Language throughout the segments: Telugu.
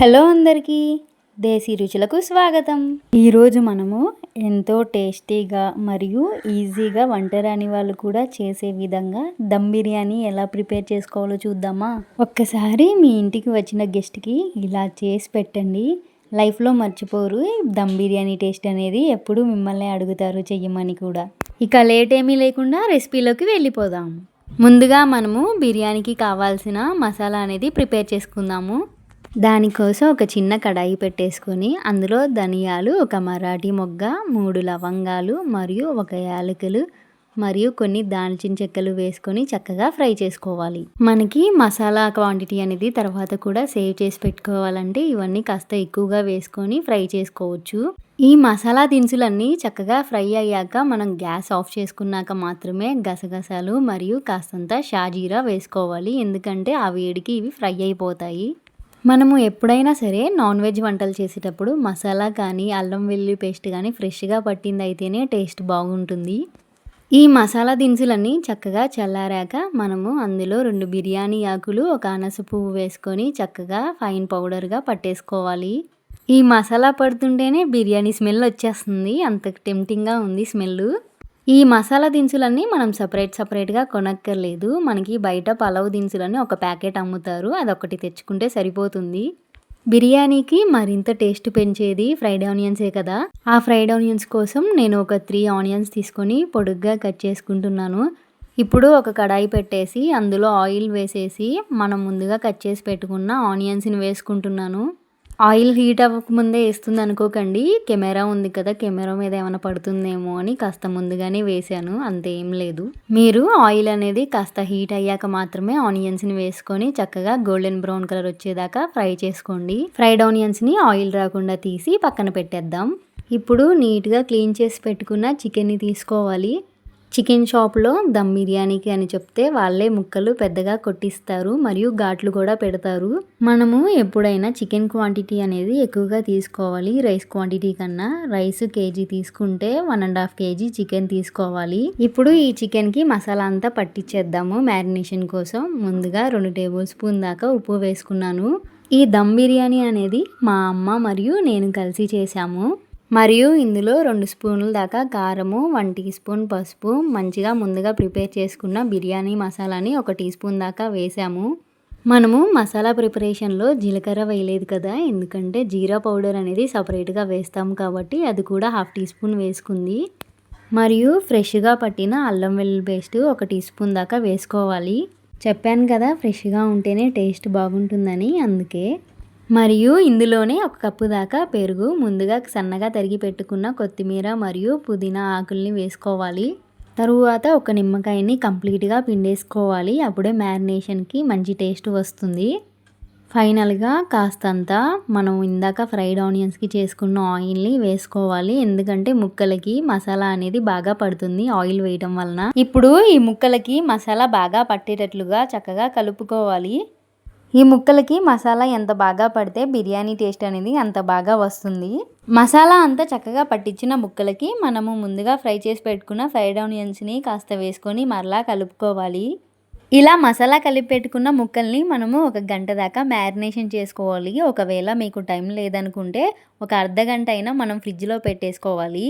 హలో అందరికీ దేశీ రుచులకు స్వాగతం. ఈరోజు మనము ఎంతో టేస్టీగా మరియు ఈజీగా వంట రాని వాళ్ళు కూడా చేసే విధంగా దమ్ బిర్యానీ ఎలా ప్రిపేర్ చేసుకోవాలో చూద్దామా? ఒక్కసారి మీ ఇంటికి వచ్చిన గెస్ట్కి ఇలా చేసి పెట్టండి. లైఫ్లో మర్చిపోరు దమ్ బిర్యానీ టేస్ట్ అనేది ఎప్పుడు మిమ్మల్ని అడుగుతారు చెయ్యమని కూడా. ఇక లేట్ ఏమీ లేకుండా రెసిపీలోకి వెళ్ళిపోదాం. ముందుగా మనము బిర్యానీకి కావాల్సిన మసాలా అనేది ప్రిపేర్ చేసుకుందాము. దానికోసం ఒక చిన్న కడాయి పెట్టేసుకొని అందులో ధనియాలు ఒక మరాఠీ మొగ్గ మూడు లవంగాలు మరియు ఒక యాలకులు మరియు కొన్ని దాల్చిన చెక్కలు వేసుకొని చక్కగా ఫ్రై చేసుకోవాలి. మనకి మసాలా క్వాంటిటీ అనేది తర్వాత కూడా సేవ్ చేసి పెట్టుకోవాలంటే ఇవన్నీ కాస్త ఎక్కువగా వేసుకొని ఫ్రై చేసుకోవచ్చు. ఈ మసాలా దినుసులన్నీ చక్కగా ఫ్రై అయ్యాక మనం గ్యాస్ ఆఫ్ చేసుకున్నాక మాత్రమే గసగసాలు మరియు కాస్తంత షాజీరా వేసుకోవాలి. ఎందుకంటే ఆ వేడికి ఇవి ఫ్రై అయిపోతాయి. మనము ఎప్పుడైనా సరే నాన్ వెజ్ వంటలు చేసేటప్పుడు మసాలా కానీ అల్లం వెల్లుల్లి పేస్ట్ కానీ ఫ్రెష్గా పట్టింది అయితేనే టేస్ట్ బాగుంటుంది. ఈ మసాలా దినుసులన్నీ చక్కగా చల్లారాక మనము అందులో రెండు బిర్యానీ ఆకులు ఒక అనస పువ్వు వేసుకొని చక్కగా ఫైన్ పౌడర్గా పట్టేసుకోవాలి. ఈ మసాలా పడుతుంటేనే బిర్యానీ స్మెల్ వచ్చేస్తుంది. అంత టెంప్టింగ్గా ఉంది స్మెల్ ఈ మసాలా దినుసులన్నీ మనం సపరేట్ సపరేట్గా కొనక్కర్లేదు. మనకి బయట పలావ్ దినుసులని ఒక ప్యాకెట్ అమ్ముతారు. అదొకటి తెచ్చుకుంటే సరిపోతుంది. బిర్యానీకి మరింత టేస్ట్ పెంచేది ఫ్రైడ్ ఆనియన్సే కదా. ఆ ఫ్రైడ్ ఆనియన్స్ కోసం నేను ఒక త్రీ ఆనియన్స్ తీసుకొని పొడుగ్గా కట్ చేసుకుంటున్నాను. ఇప్పుడు ఒక కడాయి పెట్టేసి అందులో ఆయిల్ వేసేసి మనం ముందుగా కట్ చేసి పెట్టుకున్న ఆనియన్స్ని వేసుకుంటున్నాను. ఆయిల్ హీట్ అవ్వకముందే వేస్తుంది అనుకోకండి. కెమెరా ఉంది కదా కెమెరా మీద ఏమైనా పడుతుందేమో అని కాస్త ముందుగానే వేసాను అంతేం లేదు. మీరు ఆయిల్ అనేది కాస్త హీట్ అయ్యాక మాత్రమే ఆనియన్స్ని వేసుకొని చక్కగా గోల్డెన్ బ్రౌన్ కలర్ వచ్చేదాకా ఫ్రై చేసుకోండి. ఫ్రైడ్ ఆనియన్స్ని ఆయిల్ రాకుండా తీసి పక్కన పెట్టేద్దాం. ఇప్పుడు నీట్గా క్లీన్ చేసి పెట్టుకున్న చికెన్ని తీసుకోవాలి. చికెన్ షాప్లో దమ్ బిర్యానీకి అని చెప్తే వాళ్ళే ముక్కలు పెద్దగా కొట్టిస్తారు మరియు ఘాట్లు కూడా పెడతారు. మనము ఎప్పుడైనా చికెన్ క్వాంటిటీ అనేది ఎక్కువగా తీసుకోవాలి. రైస్ క్వాంటిటీ కన్నా రైస్ కేజీ తీసుకుంటే one and half kg chicken తీసుకోవాలి. ఇప్పుడు ఈ చికెన్కి మసాలా అంతా పట్టించేద్దాము మ్యారినేషన్ కోసం. ముందుగా రెండు టేబుల్ స్పూన్ దాకా ఉప్పు వేసుకున్నాను. ఈ దమ్ బిర్యానీ అనేది మా అమ్మ మరియు నేను కలిసి చేశాము. మరియు ఇందులో రెండు స్పూన్ల దాకా కారము వన్ టీ స్పూన్ పసుపు మంచిగా ముందుగా ప్రిపేర్ చేసుకున్న బిర్యానీ మసాలాని ఒక టీ స్పూన్ దాకా వేసాము. మనము మసాలా ప్రిపరేషన్లో జీలకర్ర వేయలేదు కదా ఎందుకంటే జీరా పౌడర్ అనేది సపరేట్గా వేస్తాం కాబట్టి అది కూడా హాఫ్ టీ స్పూన్ వేసుకుంది. మరియు ఫ్రెష్గా పట్టిన అల్లం వెల్లుల్లి పేస్ట్ ఒక టీ స్పూన్ దాకా వేసుకోవాలి. చెప్పాను కదా ఫ్రెష్గా ఉంటేనే టేస్ట్ బాగుంటుందని అందుకే మరియు ఇందులోనే ఒక కప్పు దాకా పెరుగు ముందుగా సన్నగా తరిగి పెట్టుకున్న కొత్తిమీర మరియు పుదీనా ఆకుల్ని వేసుకోవాలి. తరువాత ఒక నిమ్మకాయని కంప్లీట్గా పిండేసుకోవాలి. అప్పుడే మ్యారినేషన్కి మంచి టేస్ట్ వస్తుంది. ఫైనల్గా కాస్తంత మనం ఇందాక ఫ్రైడ్ ఆనియన్స్కి చేసుకున్న ఆయిల్ని వేసుకోవాలి. ఎందుకంటే ముక్కలకి మసాలా అనేది బాగా పడుతుంది ఆయిల్ వేయడం వలన. ఇప్పుడు ఈ ముక్కలకి మసాలా బాగా పట్టేటట్లుగా చక్కగా కలుపుకోవాలి. ఈ ముక్కలకి మసాలా ఎంత బాగా పడితే బిర్యానీ టేస్ట్ అనేది అంత బాగా వస్తుంది. మసాలా అంతా చక్కగా పట్టించిన ముక్కలకి మనము ముందుగా ఫ్రై చేసి పెట్టుకున్న ఫ్రైడ్ ఆనియన్స్ని కాస్త వేసుకొని మరలా కలుపుకోవాలి. ఇలా మసాలా కలిపి పెట్టుకున్న ముక్కల్ని మనము ఒక గంట దాకా మ్యారినేషన్ చేసుకోవాలి. ఒకవేళ మీకు టైం లేదనుకుంటే ఒక అర్ధ గంట అయినా మనం ఫ్రిడ్జ్లో పెట్టేసుకోవాలి.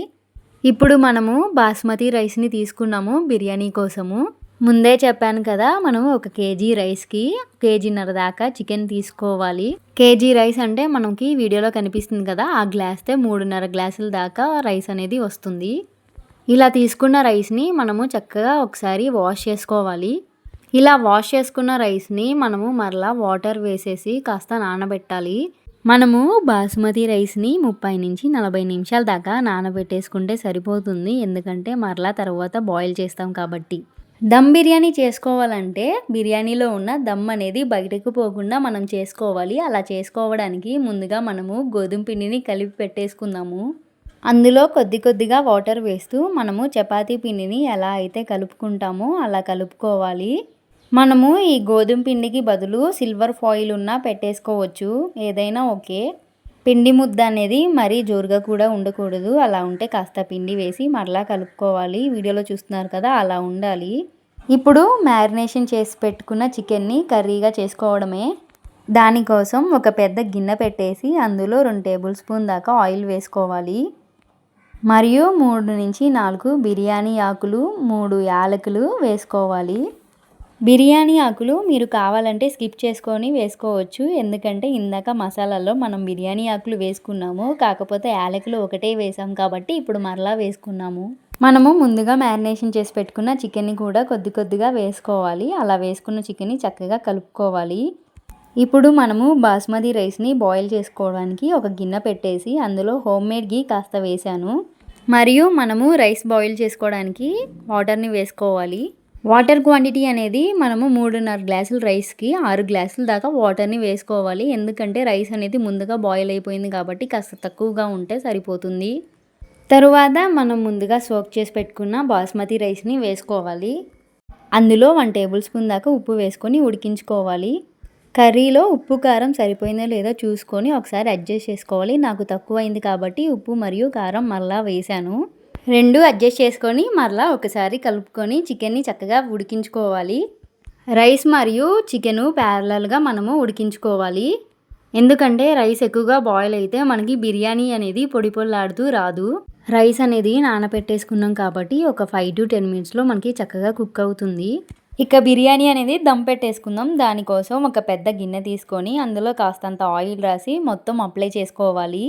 ఇప్పుడు మనము బాస్మతి రైస్ని తీసుకున్నాము బిర్యానీ కోసము. ముందే చెప్పాను కదా మనం ఒక కేజీ రైస్కి కేజీన్నర దాకా చికెన్ తీసుకోవాలి. కేజీ రైస్ అంటే మనకి వీడియోలో కనిపిస్తుంది కదా ఆ గ్లాస్తే మూడున్నర గ్లాసుల దాకా రైస్ అనేది వస్తుంది. ఇలా తీసుకున్న రైస్ని మనము చక్కగా ఒకసారి వాష్ చేసుకోవాలి. ఇలా వాష్ చేసుకున్న రైస్ని మనము మరలా వాటర్ వేసేసి కాస్త నానబెట్టాలి. మనము బాస్మతి రైస్ని ముప్పై నుంచి నలభై నిమిషాల దాకా నానబెట్టేసుకుంటే సరిపోతుంది ఎందుకంటే మరలా తర్వాత బాయిల్ చేస్తాం కాబట్టి. దమ్ బిర్యానీ చేసుకోవాలంటే బిర్యానీలో ఉన్న దమ్ అనేది బయటకు పోకుండా మనం చేసుకోవాలి. అలా చేసుకోవడానికి ముందుగా మనము గోధుమ పిండిని కలిపి పెట్టేసుకుందాము. అందులో కొద్ది కొద్దిగా వాటర్ వేస్తూ మనము చపాతీ పిండిని ఎలా అయితే కలుపుకుంటామో అలా కలుపుకోవాలి. మనము ఈ గోధుమ పిండికి బదులు సిల్వర్ ఫాయిల్ ఉన్నా పెట్టేసుకోవచ్చు. ఏదైనా ఓకే. పిండి ముద్ద అనేది మరీ జోరుగా కూడా ఉండకూడదు. అలా ఉంటే కాస్త పిండి వేసి మరలా కలుపుకోవాలి. వీడియోలో చూస్తున్నారు కదా అలా ఉండాలి. ఇప్పుడు మ్యారినేషన్ చేసి పెట్టుకున్న చికెన్ని కర్రీగా చేసుకోవడమే. దానికోసం ఒక పెద్ద గిన్నె పెట్టేసి అందులో రెండు టేబుల్ స్పూన్ దాకా ఆయిల్ వేసుకోవాలి. మరియు మూడు నుంచి నాలుగు బిర్యానీ ఆకులు మూడు యాలకులు వేసుకోవాలి. బిర్యానీ ఆకులు మీరు కావాలంటే స్కిప్ చేసుకొని వేసుకోవచ్చు. ఎందుకంటే ఇందాక మసాలాలో మనం బిర్యానీ ఆకులు వేసుకున్నాము. కాకపోతే యాలకులు ఒకటే వేసాం కాబట్టి ఇప్పుడు మరలా వేసుకున్నాము. మనము ముందుగా మ్యారినేషన్ చేసి పెట్టుకున్న చికెన్ని కూడా కొద్ది కొద్దిగా వేసుకోవాలి. అలా వేసుకున్న చికెన్ని చక్కగా కలుపుకోవాలి. ఇప్పుడు మనము బాస్మతి రైస్ని బాయిల్ చేసుకోవడానికి ఒక గిన్నె పెట్టేసి అందులో హోమ్ మేడ్ గీ కాస్త వేసాను మరియు మనము రైస్ బాయిల్ చేసుకోవడానికి వాటర్ని వేసుకోవాలి. వాటర్ క్వాంటిటీ అనేది మనము మూడున్నర గ్లాసులు రైస్కి ఆరు గ్లాసుల దాకా వాటర్ని వేసుకోవాలి. ఎందుకంటే రైస్ అనేది ముందుగా బాయిల్ అయిపోయింది కాబట్టి కాస్త తక్కువగా ఉంటే సరిపోతుంది. తరువాత మనం ముందుగా సోక్ చేసి పెట్టుకున్న బాస్మతి రైస్ని వేసుకోవాలి. అందులో వన్ టేబుల్ స్పూన్ దాకా ఉప్పు వేసుకొని ఉడికించుకోవాలి. కర్రీలో ఉప్పు కారం సరిపోయిందో లేదో చూసుకొని ఒకసారి అడ్జస్ట్ చేసుకోవాలి. నాకు తక్కువ అయింది కాబట్టి ఉప్పు మరియు కారం మళ్ళా వేశాను. రెండు అడ్జస్ట్ చేసుకొని మరలా ఒకసారి కలుపుకొని చికెన్ని చక్కగా ఉడికించుకోవాలి. రైస్ మరియు చికెను ప్యారలల్గా మనము ఉడికించుకోవాలి. ఎందుకంటే రైస్ ఎక్కువగా బాయిల్ అయితే మనకి బిర్యానీ అనేది పొడి పొల్లాడుతూ రాదు. రైస్ అనేది నానబెట్టేసుకున్నాం కాబట్టి ఒక ఫైవ్ టు టెన్ మినిట్స్లో మనకి చక్కగా కుక్ అవుతుంది. ఇక బిర్యానీ అనేది దమ్ పెట్టేసుకుందాం. దానికోసం ఒక పెద్ద గిన్నె తీసుకొని అందులో కాస్తంత ఆయిల్ రాసి మొత్తం అప్లై చేసుకోవాలి.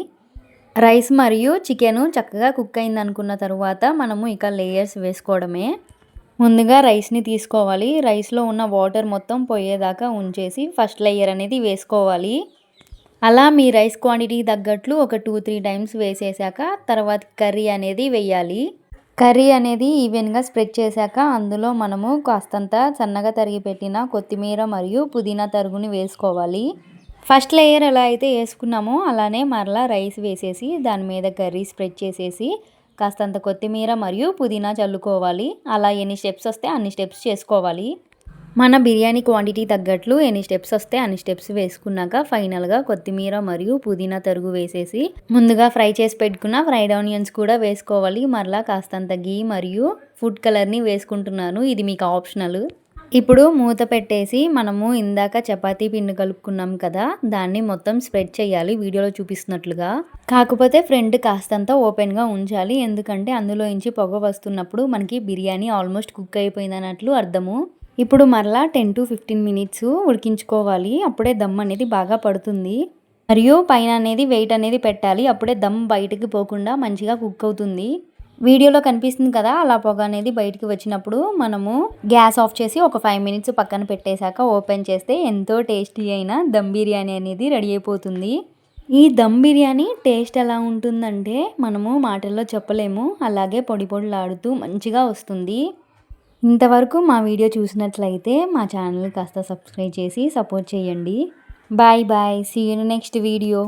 రైస్ మరియు చికెను చక్కగా కుక్ అయింది అనుకున్న తర్వాత మనము ఇక లేయర్స్ వేసుకోవడమే. ముందుగా రైస్ని తీసుకోవాలి. రైస్లో ఉన్న వాటర్ మొత్తం పోయేదాకా ఉంచేసి ఫస్ట్ లేయర్ అనేది వేసుకోవాలి. అలా మీ రైస్ క్వాంటిటీ తగ్గట్లు ఒక టూ త్రీ టైమ్స్ వేసేసాక తర్వాత కర్రీ అనేది వేయాలి. కర్రీ అనేది ఈవెన్గా స్ప్రెడ్ చేశాక అందులో మనము కాస్తంత సన్నగా తరిగి పెట్టిన కొత్తిమీర మరియు పుదీనా తరుగుని వేసుకోవాలి. ఫస్ట్ లేయర్ ఎలా అయితే వేసుకున్నామో అలానే మరలా రైస్ వేసేసి దాని మీద కర్రీ స్ప్రెడ్ చేసేసి కాస్తంత కొత్తిమీర మరియు పుదీనా చల్లుకోవాలి. అలా ఎన్ని స్టెప్స్ వస్తే అన్ని స్టెప్స్ చేసుకోవాలి. మన బిర్యానీ క్వాంటిటీ తగ్గట్లు ఎన్ని స్టెప్స్ వస్తే అన్ని స్టెప్స్ వేసుకున్నాక ఫైనల్గా కొత్తిమీర మరియు పుదీనా తరుగు వేసేసి ముందుగా ఫ్రై చేసి పెట్టుకున్న ఫ్రైడ్ ఆనియన్స్ కూడా వేసుకోవాలి. మరలా కాస్తంత గీ మరియు ఫుడ్ కలర్ని వేసుకుంటున్నాను. ఇది మీకు ఆప్షనల్. ఇప్పుడు మూత పెట్టేసి మనము ఇందాక చపాతీ పిండి కలుపుకున్నాం కదా దాన్ని మొత్తం స్ప్రెడ్ చేయాలి వీడియోలో చూపిస్తున్నట్లుగా. కాకపోతే ఫ్రంట్ కాస్తంత ఓపెన్గా ఉంచాలి ఎందుకంటే అందులో నుంచి పొగ వస్తున్నప్పుడు మనకి బిర్యానీ ఆల్మోస్ట్ కుక్ అయిపోయిందన్నట్లు అర్థము. ఇప్పుడు మరలా టెన్ టు ఫిఫ్టీన్ మినిట్స్ ఉడికించుకోవాలి అప్పుడే దమ్ అనేది బాగా పడుతుంది. మరియు పైన అనేది వెయిట్ అనేది పెట్టాలి అప్పుడే దమ్ బయటకు పోకుండా మంచిగా కుక్ అవుతుంది. వీడియోలో కనిపిస్తుంది కదా అలా పొగ అనేది బయటికి వచ్చినప్పుడు మనము గ్యాస్ ఆఫ్ చేసి ఒక ఫైవ్ మినిట్స్ పక్కన పెట్టేశాక ఓపెన్ చేస్తే ఎంతో టేస్టీ అయిన దమ్ బిర్యానీ అనేది రెడీ అయిపోతుంది. ఈ దమ్ బిర్యానీ టేస్ట్ ఎలా ఉంటుందంటే మనము మాటల్లో చెప్పలేము అలాగే పొడి పొడిలాడుతూ మంచిగా వస్తుంది. ఇంతవరకు మా వీడియో చూసినట్లయితే మా ఛానల్ కాస్త సబ్స్క్రైబ్ చేసి సపోర్ట్ చేయండి. Bye bye see you next video